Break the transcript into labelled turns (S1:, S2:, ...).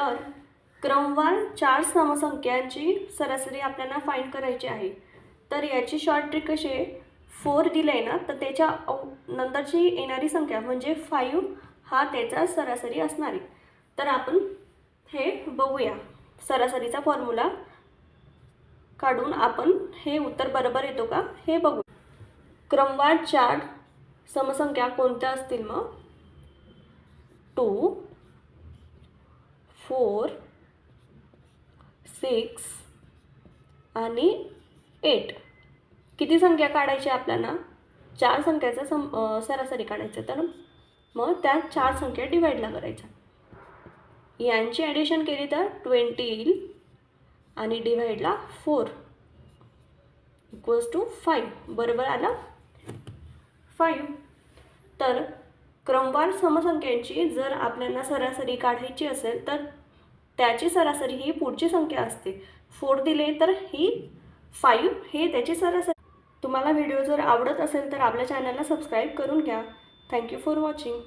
S1: तर क्रमवार चार समसंख्यांची सरासरी आपल्याला फाईंड करायची आहे. तर याची शॉर्ट ट्रिक कशी आहे? फोर दिलं आहे ना तर त्याच्या नंतरची येणारी संख्या म्हणजे फाईव्ह हा त्याचा सरासरी असणार आहे. तर आपण हे बघूया. सरासरीचा फॉर्म्युला काढून आपण हे उत्तर बरोबर येतो का? हे बघू. क्रमवार चार समसंख्या कोणत्या असतील मग? टू फोर सिक्स आणि एट. किती संख्या काढायची आपल्याला? चार संख्याचा सम सरासरी काढायचं तर मग त्या चार संख्या डिवाईडला करायच्या. यांची ॲडिशन केली तर ट्वेंटी येईल आणि डिवाईडला फोर इक्वल्स टू फाईव्ह बरोबर आला? फाईव्ह तर क्रमवार समसंख्यांची जर आपल्याला सरासरी काढायची असेल तर त्याची सरासरी ही पुढची संख्या असते. फोर दिले तर ही फाईव्ह हे त्याची सरासरी. तुम्हाला व्हिडिओ जर आवडत असेल तर आपल्या चॅनलला सबस्क्राईब करून घ्या. Thank you for watching.